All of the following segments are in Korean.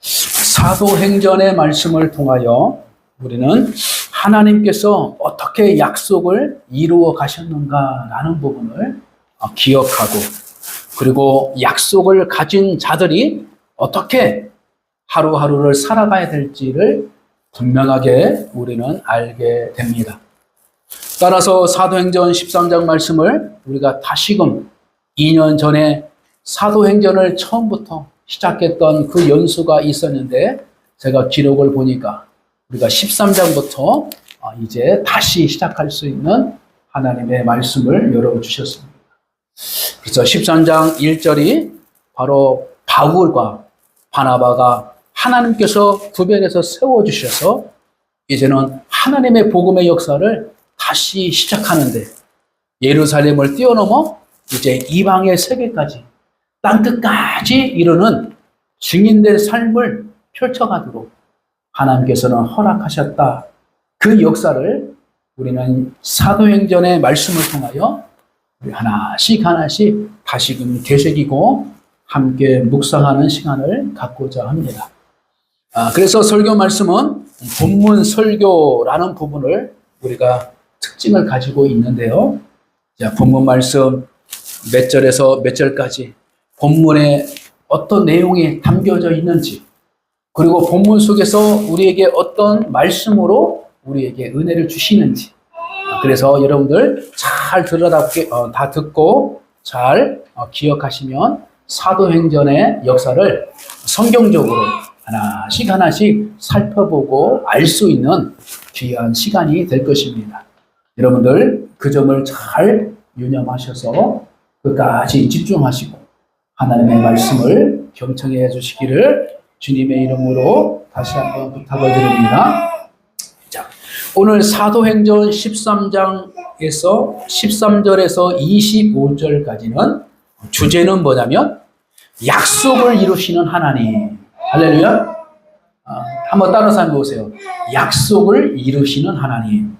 사도행전의 말씀을 통하여 우리는 하나님께서 어떻게 약속을 이루어 가셨는가라는 부분을 어, 기억하고 그리고 약속을 가진 자들이 어떻게 하루하루를 살아가야 될지를 분명하게 우리는 알게 됩니다. 따라서 사도행전 13장 말씀을 우리가 다시금 2년 전에 사도행전을 처음부터 시작했던 그 연수가 있었는데 제가 기록을 보니까 우리가 13장부터 어, 이제 다시 시작할 수 있는 하나님의 말씀을 열어주셨습니다. 그래서 13장 1절이 바로 바울과 바나바가 하나님께서 구별해서 세워주셔서 이제는 하나님의 복음의 역사를 다시 시작하는데 예루살렘을 뛰어넘어 이제 이방의 세계까지 땅 끝까지 이르는 증인된 삶을 펼쳐가도록 하나님께서는 허락하셨다. 그 역사를 우리는 사도행전의 말씀을 통하여 하나씩 하나씩 다시금 되새기고 함께 묵상하는 시간을 갖고자 합니다. 아, 그래서 설교 말씀은 본문 설교라는 부분을 우리가 특징을 가지고 있는데요. 자, 본문 말씀 몇 절에서 몇 절까지 본문에 어떤 내용이 담겨져 있는지 그리고 본문 속에서 우리에게 어떤 말씀으로 우리에게 은혜를 주시는지 그래서 여러분들 잘 들여다 어, 다 듣고 잘 어, 기억하시면 사도행전의 역사를 성경적으로 하나씩 하나씩 살펴보고 알 수 있는 귀한 시간이 될 것입니다. 여러분들 그 점을 잘 유념하셔서 끝까지 집중하시고 하나님의 말씀을 경청해 주시기를 주님의 이름으로 다시 한번 부탁을 드립니다. 자, 오늘 사도행전 13장에서 13절에서 25절까지는 주제는 뭐냐면 약속을 이루시는 하나님. 할렐루야. 아, 한번 따라서 한번 보세요. 약속을 이루시는 하나님.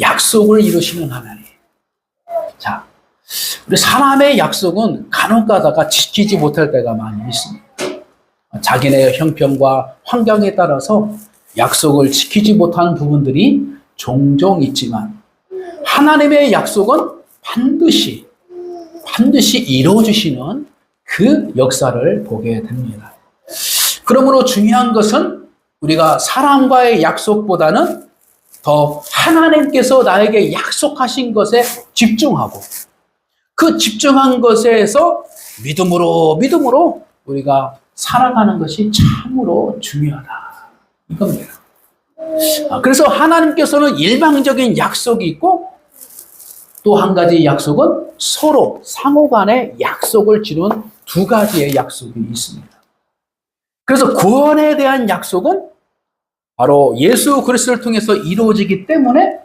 약속을 이루시는 하나님. 자, 우리 사람의 약속은 간혹 가다가 지키지 못할 때가 많이 있습니다. 자기네 형편과 환경에 따라서 약속을 지키지 못하는 부분들이 종종 있지만 하나님의 약속은 반드시 반드시 이루어주시는 그 역사를 보게 됩니다. 그러므로 중요한 것은 우리가 사람과의 약속보다는 더 하나님께서 나에게 약속하신 것에 집중하고 그 집중한 것에서 믿음으로 믿음으로 우리가 살아가는 것이 참으로 중요하다. 이겁니다. 아, 그래서 하나님께서는 일방적인 약속이 있고 또 한 가지 약속은 서로 상호 간의 약속을 지는 두 가지의 약속이 있습니다. 그래서 구원에 대한 약속은 바로 예수 그리스도를 통해서 이루어지기 때문에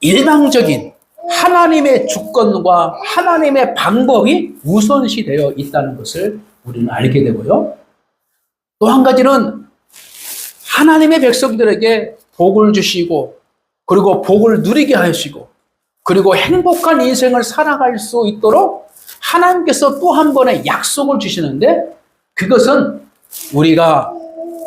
일방적인 하나님의 주권과 하나님의 방법이 우선시 되어 있다는 것을 우리는 알게 되고요. 또 한 가지는 하나님의 백성들에게 복을 주시고 그리고 복을 누리게 하시고 그리고 행복한 인생을 살아갈 수 있도록 하나님께서 또 한 번의 약속을 주시는데 그것은 우리가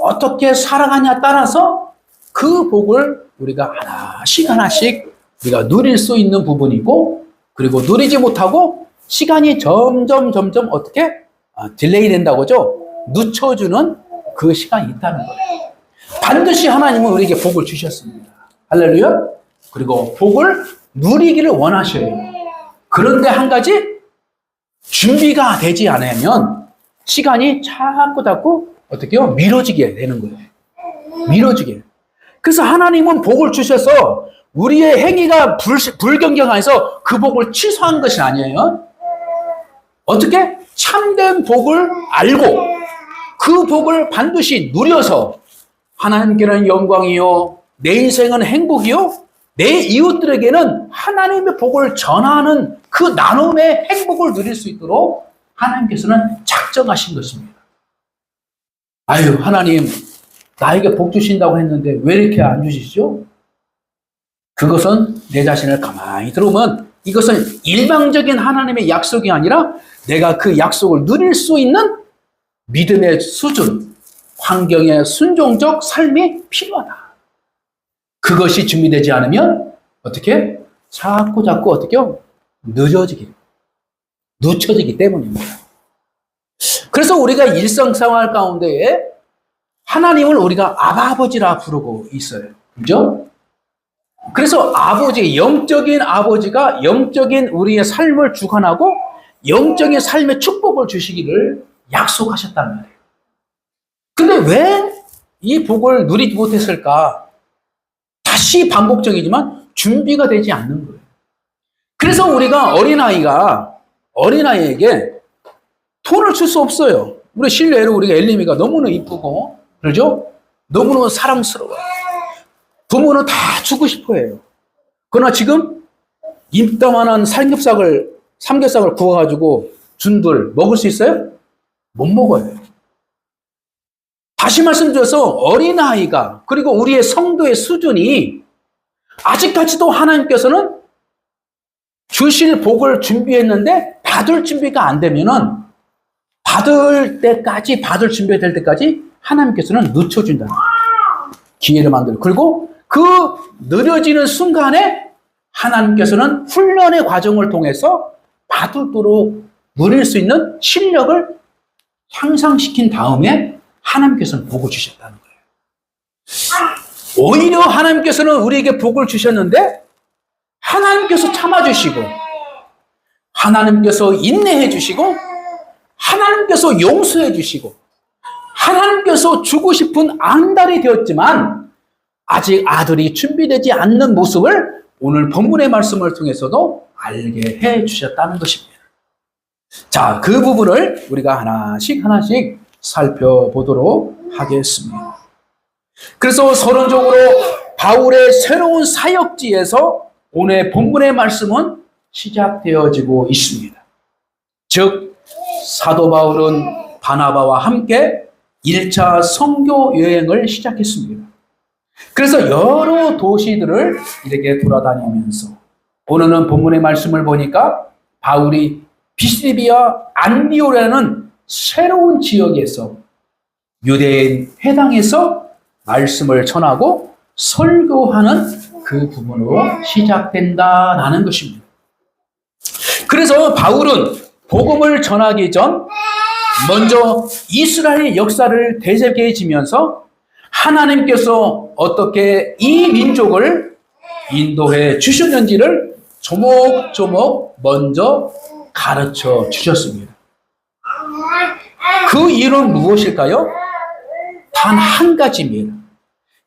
어떻게 살아가냐 따라서 그 복을 우리가 하나씩 하나씩 우리가 누릴 수 있는 부분이고 그리고 누리지 못하고 시간이 점점 점점 어떻게 아, 딜레이 된다고죠? 늦춰주는 그 시간이 있다는 거예요. 반드시 하나님은 우리에게 복을 주셨습니다. 할렐루야. 그리고 복을 누리기를 원하셔요. 그런데 한 가지 준비가 되지 않으면 시간이 자꾸 자꾸 어떻게 요? 미뤄지게 되는 거예요. 미뤄지게. 그래서 하나님은 복을 주셔서 우리의 행위가 불, 불경경해서 그 복을 취소한 것이 아니에요. 어떻게? 참된 복을 알고 그 복을 반드시 누려서 하나님께는 영광이요, 내 인생은 행복이요, 내 이웃들에게는 하나님의 복을 전하는 그 나눔의 행복을 누릴 수 있도록 하나님께서는 작정하신 것입니다. 아유, 하나님, 나에게 복 주신다고 했는데 왜 이렇게 안 주시죠? 그것은 내 자신을 가만히 들어보면 이것은 일방적인 하나님의 약속이 아니라 내가 그 약속을 누릴 수 있는 믿음의 수준, 환경의 순종적 삶이 필요하다. 그것이 준비되지 않으면 어떻게 자꾸 자꾸 어떻게요? 늦어지기, 늦춰지기 때문입니다. 그래서 우리가 일상생활 가운데에 하나님을 우리가 아버지라 부르고 있어요. 그죠? 그래서 아버지, 영적인 아버지가 영적인 우리의 삶을 주관하고 영적인 삶의 축복을 주시기를 약속하셨단 말이에요. 근데 왜 이 복을 누리지 못했을까? 다시 반복적이지만 준비가 되지 않는 거예요. 그래서 우리가 어린아이가, 어린아이에게 돈을 줄 수 없어요. 우리 실례로 우리가 엘리미가 너무나 이쁘고, 그러죠? 너무나 사랑스러워요. 부모는 다 주고 싶어 해요. 그러나 지금 입다만한 삼겹살을, 삼겹살을 구워가지고 준들 먹을 수 있어요? 못 먹어요. 다시 말씀드려서 어린아이가, 그리고 우리의 성도의 수준이 아직까지도 하나님께서는 주실 복을 준비했는데 받을 준비가 안 되면은 받을 때까지, 받을 준비가 될 때까지 하나님께서는 늦춰준다. 기회를 만들고. 그리고 그 느려지는 순간에 하나님께서는 훈련의 과정을 통해서 받도록 누릴 수 있는 실력을 향상시킨 다음에 하나님께서는 복을 주셨다는 거예요. 오히려 하나님께서는 우리에게 복을 주셨는데 하나님께서 참아주시고 하나님께서 인내해 주시고 하나님께서 용서해 주시고 하나님께서 주고 싶은 안달이 되었지만 아직 아들이 준비되지 않는 모습을 오늘 본문의 말씀을 통해서도 알게 해 주셨다는 것입니다. 자, 그 부분을 우리가 하나씩 하나씩 살펴보도록 하겠습니다. 그래서 서론적으로 바울의 새로운 사역지에서 오늘 본문의 말씀은 시작되어지고 있습니다. 즉, 사도 바울은 바나바와 함께 1차 선교 여행을 시작했습니다. 그래서 여러 도시들을 이렇게 돌아다니면서 오늘은 본문의 말씀을 보니까 바울이 비스리비아 안디오라는 새로운 지역에서 유대인 회당에서 말씀을 전하고 설교하는 그 부분으로 시작된다라는 것입니다. 그래서 바울은 복음을 전하기 전 먼저 이스라엘 역사를 되새겨지면서 하나님께서 어떻게 이 민족을 인도해 주셨는지를 조목조목 먼저 가르쳐 주셨습니다. 그 이유는 무엇일까요? 단 한 가지입니다.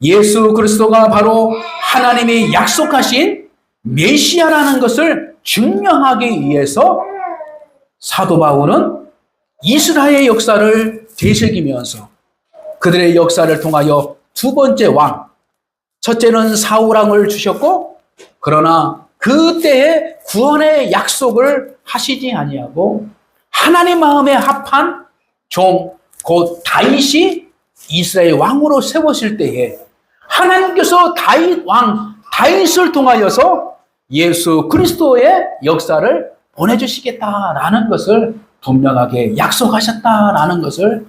예수 그리스도가 바로 하나님이 약속하신 메시아라는 것을 증명하기 위해서 사도 바울은 이스라엘 역사를 되새기면서 그들의 역사를 통하여 두 번째 왕, 첫째는 사울왕을 주셨고 그러나 그때의 구원의 약속을 하시지 아니하고 하나님 마음에 합한 종, 곧 다윗이 이스라엘 왕으로 세웠을 때에 하나님께서 다윗 왕, 다윗을 통하여서 예수 그리스도의 역사를 보내주시겠다라는 것을 분명하게 약속하셨다라는 것을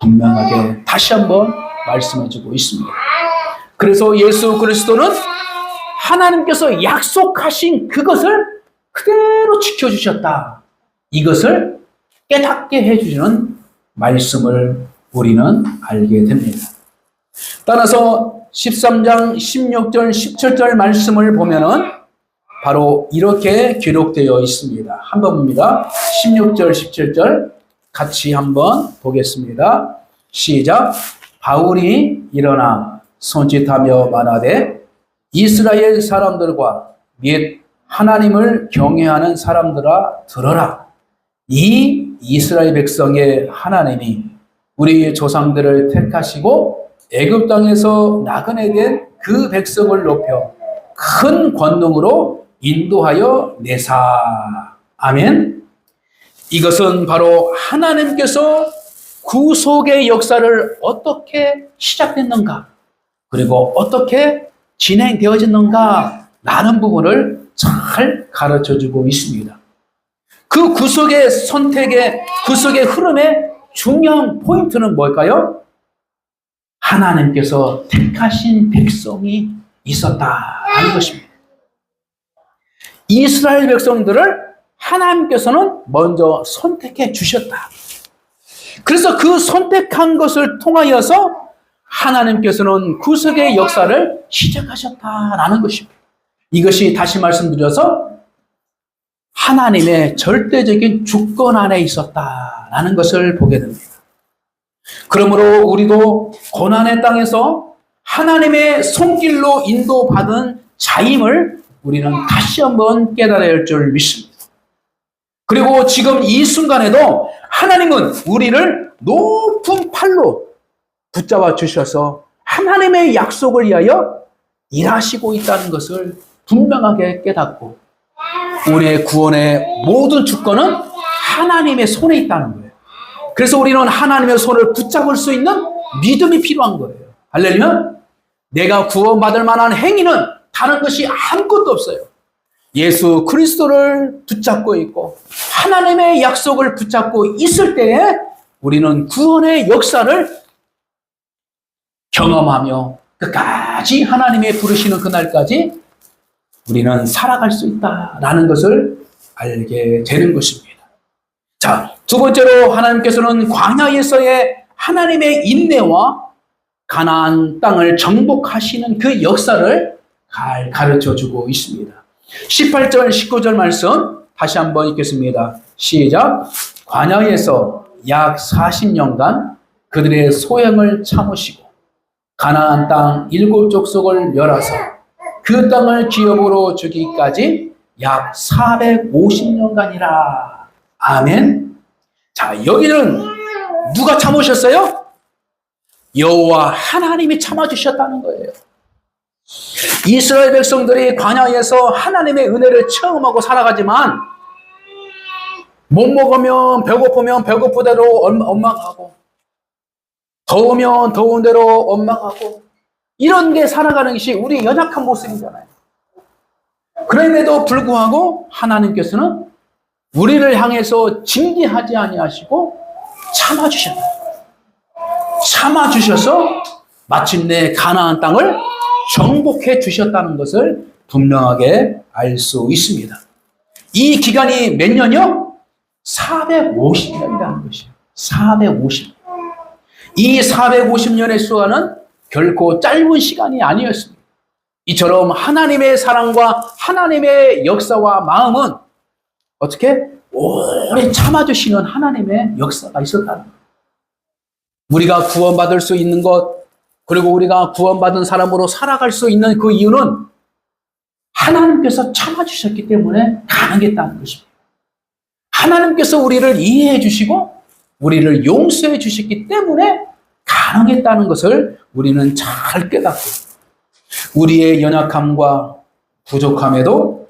분명하게 다시 한번 말씀해주고 있습니다. 그래서 예수 그리스도는 하나님께서 약속하신 그것을 그대로 지켜주셨다. 이것을 깨닫게 해주시는 말씀을 우리는 알게 됩니다. 따라서 13장 16절 17절 말씀을 보면은 바로 이렇게 기록되어 있습니다. 한번 봅니다. 16절 17절 같이 한번 보겠습니다. 시작. 바울이 일어나 손짓하며 말하되 이스라엘 사람들과 및 하나님을 경외하는 사람들아 들어라. 이 이스라엘 백성의 하나님이 우리 조상들을 택하시고 애굽 땅에서 나그네 된 그 백성을 높여 큰 권능으로 인도하여 내사. 아멘. 이것은 바로 하나님께서 구속의 역사를 어떻게 시작됐는가, 그리고 어떻게 진행되어졌는가, 라는 부분을 잘 가르쳐 주고 있습니다. 그 구속의 선택의, 구속의 흐름의 중요한 포인트는 뭘까요? 하나님께서 택하신 백성이 있었다는 것입니다. 이스라엘 백성들을 하나님께서는 먼저 선택해 주셨다. 그래서 그 선택한 것을 통하여서 하나님께서는 구속의 역사를 시작하셨다라는 것입니다. 이것이 다시 말씀드려서 하나님의 절대적인 주권 안에 있었다라는 것을 보게 됩니다. 그러므로 우리도 고난의 땅에서 하나님의 손길로 인도받은 자임을 우리는 다시 한번 깨달아야 할 줄 믿습니다. 그리고 지금 이 순간에도 하나님은 우리를 높은 팔로 붙잡아 주셔서 하나님의 약속을 위하여 일하시고 있다는 것을 분명하게 깨닫고 우리의 구원의 모든 주권은 하나님의 손에 있다는 거예요. 그래서 우리는 하나님의 손을 붙잡을 수 있는 믿음이 필요한 거예요. 할렐루야. 내가 구원받을 만한 행위는 다른 것이 아무것도 없어요. 예수 그리스도를 붙잡고 있고 하나님의 약속을 붙잡고 있을 때에 우리는 구원의 역사를 경험하며 끝까지 하나님의 부르시는 그날까지 우리는 살아갈 수 있다라는 것을 알게 되는 것입니다. 자, 두 번째로 하나님께서는 광야에서의 하나님의 인내와 가나안 땅을 정복하시는 그 역사를 잘 가르쳐 주고 있습니다. 18절, 19절 말씀 다시 한번 읽겠습니다. 시작. 광야에서 약 40년간 그들의 소행을 참으시고 가나안 땅 일곱 족속을 멸하사 그 땅을 기업으로 주기까지 약 450년간이라. 아멘. 자, 여기는 누가 참으셨어요? 여호와 하나님이 참아주셨다는 거예요. 이스라엘 백성들이 광야에서 하나님의 은혜를 체험하고 살아가지만 못 먹으면 배고프면 배고프대로 원망하고 더우면 더운 대로 원망하고 이런 게 살아가는 것이 우리 연약한 모습이잖아요. 그럼에도 불구하고 하나님께서는 우리를 향해서 징계하지 아니하시고 참아주셨다. 참아주셔서 마침내 가나안 땅을 정복해 주셨다는 것을 분명하게 알 수 있습니다. 이 기간이 몇 년이요? 450년이라는 것이에요. 450년. 이 450년의 수화는 결코 짧은 시간이 아니었습니다. 이처럼 하나님의 사랑과 하나님의 역사와 마음은 어떻게 오래 참아주시는 하나님의 역사가 있었다는 거예요. 우리가 구원받을 수 있는 것, 그리고 우리가 구원받은 사람으로 살아갈 수 있는 그 이유는 하나님께서 참아주셨기 때문에 가능했다는 것입니다. 하나님께서 우리를 이해해 주시고 우리를 용서해 주셨기 때문에 가능했다는 것을 우리는 잘 깨닫고 우리의 연약함과 부족함에도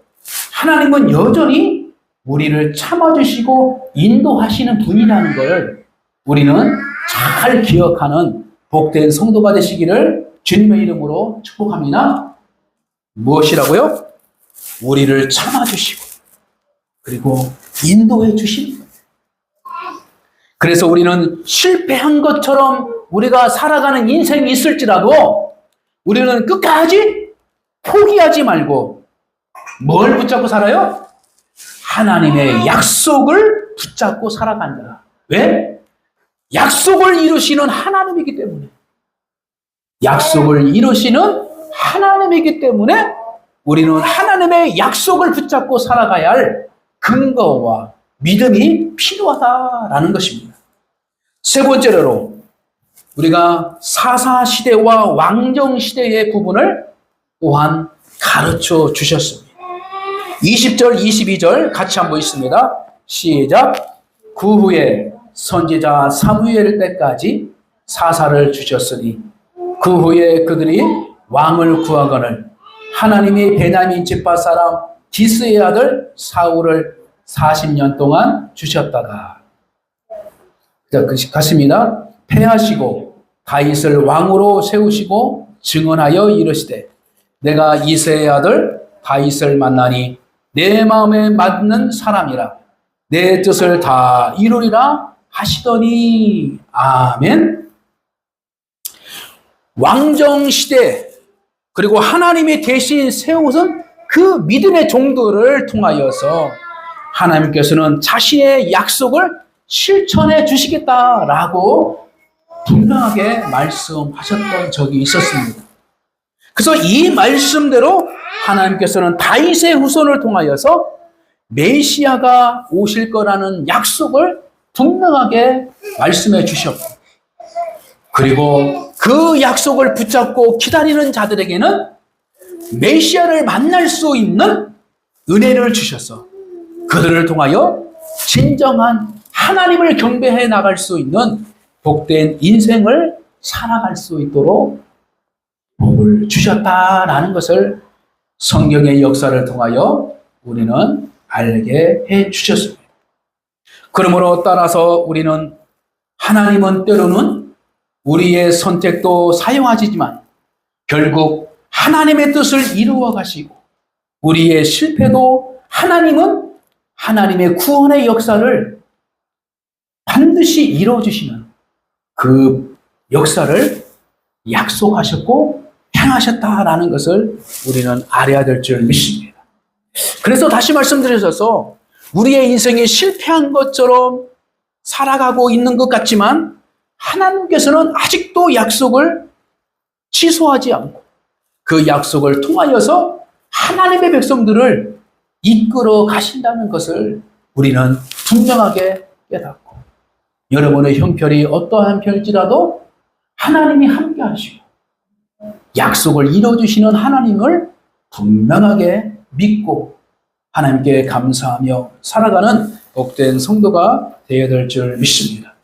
하나님은 여전히 우리를 참아주시고 인도하시는 분이라는 걸 우리는 잘 기억하는 복된 성도가 되시기를 주님의 이름으로 축복합니다. 무엇이라고요? 우리를 참아주시고 그리고 인도해 주시는. 그래서 우리는 실패한 것처럼 우리가 살아가는 인생이 있을지라도 우리는 끝까지 포기하지 말고 뭘 붙잡고 살아요? 하나님의 약속을 붙잡고 살아간다. 왜? 약속을 이루시는 하나님이기 때문에. 약속을 이루시는 하나님이기 때문에 우리는 하나님의 약속을 붙잡고 살아가야 할 근거와 믿음이 필요하다라는 것입니다. 세 번째로 우리가 사사 시대와 왕정 시대의 구분을 또한 가르쳐 주셨습니다. 20절, 22절 같이 한번 있습니다. 시작. 그 후에 선지자 사무엘 때까지 사사를 주셨으니 그 후에 그들이 왕을 구하거늘 하나님이 베냐민 집파 사람 기스의 아들 사울을 40년 동안 주셨다가 자, 같습니다. 패하시고 다윗을 왕으로 세우시고 증언하여 이르시되 내가 이세의 아들 다윗을 만나니 내 마음에 맞는 사람이라 내 뜻을 다 이루리라 하시더니 아멘. 왕정 시대 그리고 하나님이 대신 세우신 그 믿음의 종들을 통하여서 하나님께서는 자신의 약속을 실천해 주시겠다라고 분명하게 말씀하셨던 적이 있었습니다. 그래서 이 말씀대로 하나님께서는 다윗의 후손을 통하여서 메시아가 오실 거라는 약속을 분명하게 말씀해 주셨고, 그리고 그 약속을 붙잡고 기다리는 자들에게는 메시아를 만날 수 있는 은혜를 주셔서 그들을 통하여 진정한 하나님을 경배해 나갈 수 있는 복된 인생을 살아갈 수 있도록 복을 주셨다라는 것을 성경의 역사를 통하여 우리는 알게 해 주셨습니다. 그러므로 따라서 우리는 하나님은 때로는 우리의 선택도 사용하시지만 결국 하나님의 뜻을 이루어 가시고 우리의 실패도 하나님은 하나님의 구원의 역사를 반드시 이루어 주시는 그 역사를 약속하셨고 행하셨다라는 것을 우리는 알아야 될 줄 믿습니다. 그래서 다시 말씀드려서 우리의 인생이 실패한 것처럼 살아가고 있는 것 같지만 하나님께서는 아직도 약속을 취소하지 않고 그 약속을 통하여서 하나님의 백성들을 이끌어 가신다는 것을 우리는 분명하게 깨닫고 여러분의 형편이 어떠한 편일지라도 하나님이 함께 하시고 약속을 이뤄주시는 하나님을 분명하게 믿고 하나님께 감사하며 살아가는 복된 성도가 되어야 될 줄 믿습니다.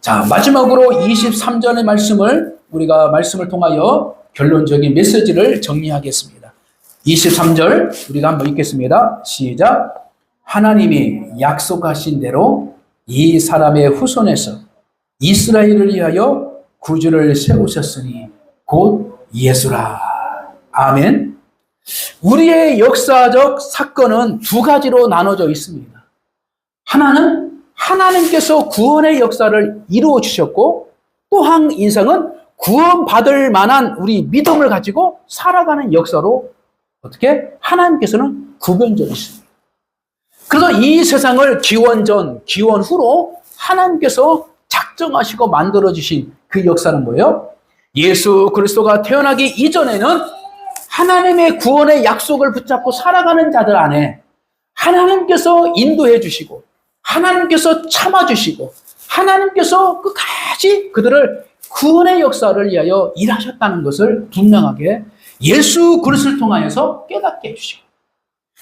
자, 마지막으로 23절의 말씀을 우리가 말씀을 통하여 결론적인 메시지를 정리하겠습니다. 23절 우리가 한번 읽겠습니다. 시작. 하나님이 약속하신 대로 이 사람의 후손에서 이스라엘을 위하여 구주를 세우셨으니 곧 예수라. 아멘. 우리의 역사적 사건은 두 가지로 나눠져 있습니다. 하나는 하나님께서 구원의 역사를 이루어 주셨고 또한 인생은 구원받을 만한 우리 믿음을 가지고 살아가는 역사로 어떻게 하나님께서는 구별되어 있습니다. 그래서 이 세상을 기원 전, 기원 후로 하나님께서 작정하시고 만들어 주신 그 역사는 뭐예요? 예수 그리스도가 태어나기 이전에는 하나님의 구원의 약속을 붙잡고 살아가는 자들 안에 하나님께서 인도해 주시고 하나님께서 참아 주시고 하나님께서 끝까지 그들을 구원의 역사를 위하여 일하셨다는 것을 분명하게 예수 그리스도를 통하여서 깨닫게 해 주시고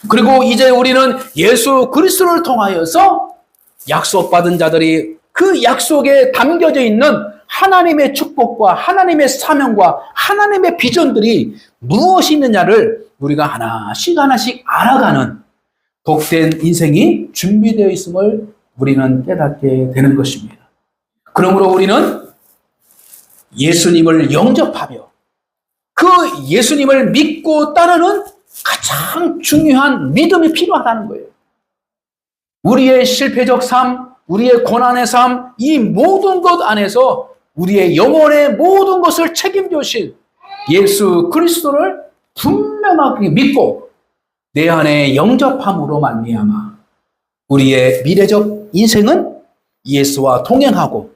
그리고 이제 우리는 예수 그리스도를 통하여서 약속받은 자들이 그 약속에 담겨져 있는 하나님의 축복과 하나님의 사명과 하나님의 비전들이 무엇이 있느냐를 우리가 하나씩 하나씩 알아가는 복된 인생이 준비되어 있음을 우리는 깨닫게 되는 것입니다. 그러므로 우리는 예수님을 영접하며 그 예수님을 믿고 따르는 가장 중요한 믿음이 필요하다는 거예요. 우리의 실패적 삶, 우리의 고난의 삶, 이 모든 것 안에서 우리의 영혼의 모든 것을 책임져실 예수 그리스도를 분명하게 믿고 내 안에 영접함으로 말미암아 우리의 미래적 인생은 예수와 동행하고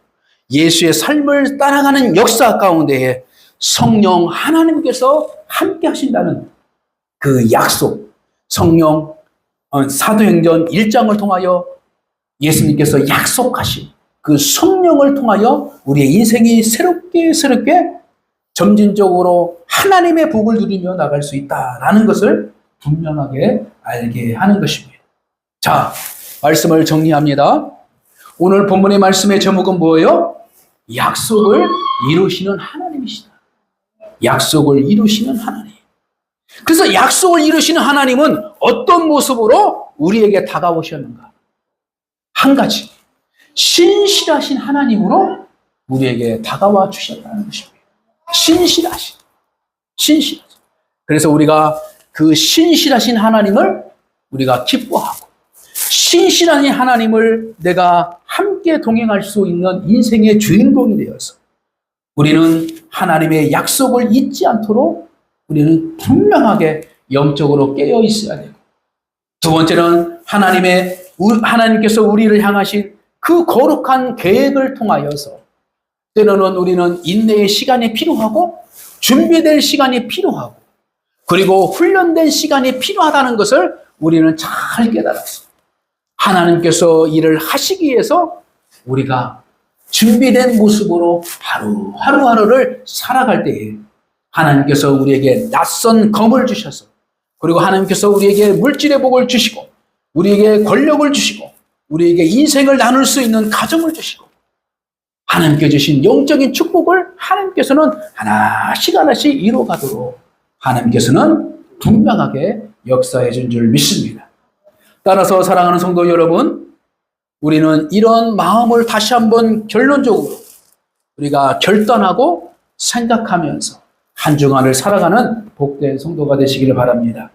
예수의 삶을 따라가는 역사 가운데에 성령 하나님께서 함께 하신다는 그 약속, 성령 어, 사도행전 1장을 통하여 예수님께서 약속하신 그 성령을 통하여 우리의 인생이 새롭게 새롭게 점진적으로 하나님의 복을 누리며 나갈 수 있다라는 것을 분명하게 알게 하는 것입니다. 자, 말씀을 정리합니다. 오늘 본문의 말씀의 제목은 뭐예요? 약속을 이루시는 하나님이시다. 약속을 이루시는 하나님. 그래서 약속을 이루시는 하나님은 어떤 모습으로 우리에게 다가오셨는가? 한 가지. 신실하신 하나님으로 우리에게 다가와 주셨다는 것입니다. 신실하신. 신실하신. 그래서 우리가 그 신실하신 하나님을 우리가 기뻐하고, 신실하신 하나님을 내가 함께 동행할 수 있는 인생의 주인공이 되어서 우리는 하나님의 약속을 잊지 않도록 우리는 분명하게 영적으로 깨어 있어야 되고 두 번째는 하나님의 우- 하나님께서 우리를 향하신 그 거룩한 계획을 통하여서 때로는 우리는 인내의 시간이 필요하고 준비될 시간이 필요하고 그리고 훈련된 시간이 필요하다는 것을 우리는 잘 깨달았어. 하나님께서 일을 하시기 위해서 우리가 준비된 모습으로 하루 하루하루를 살아갈 때에 하나님께서 우리에게 낯선 검을 주셔서 그리고 하나님께서 우리에게 물질의 복을 주시고 우리에게 권력을 주시고 우리에게 인생을 나눌 수 있는 가정을 주시고 하나님께 주신 영적인 축복을 하나님께서는 하나씩 하나씩 이루어가도록 하나님께서는 분명하게 역사해 준 줄 믿습니다. 따라서 사랑하는 성도 여러분, 우리는 이런 마음을 다시 한번 결론적으로 우리가 결단하고 생각하면서 한 주간을 살아가는 복된 성도가 되시기를 바랍니다.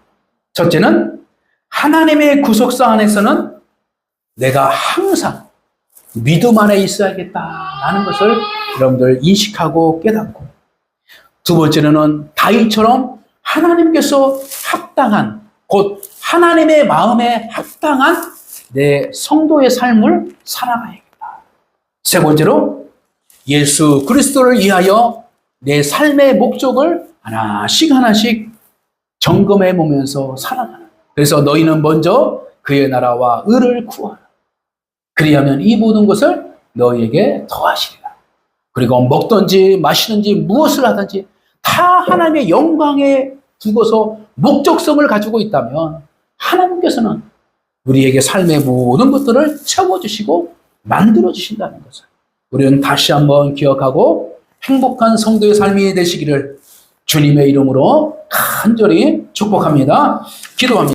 첫째는 하나님의 구속사 안에서는 내가 항상 믿음 안에 있어야겠다라는 것을 여러분들 인식하고 깨닫고 두 번째는 다윗처럼 하나님께서 합당한 곧 하나님의 마음에 합당한 내 성도의 삶을 살아가야겠다. 세 번째로 예수 그리스도를 위하여 내 삶의 목적을 하나씩 하나씩 점검해 보면서 살아가는. 그래서 너희는 먼저 그의 나라와 의를 구하라. 그리하면 이 모든 것을 너희에게 더하시리라. 그리고 먹든지 마시든지 무엇을 하든지 다 하나님의 영광에 두고서 목적성을 가지고 있다면 하나님께서는 우리에게 삶의 모든 것들을 채워주시고 만들어주신다는 것을 우리는 다시 한번 기억하고 행복한 성도의 삶이 되시기를 주님의 이름으로 간절히 축복합니다. 기도합니다.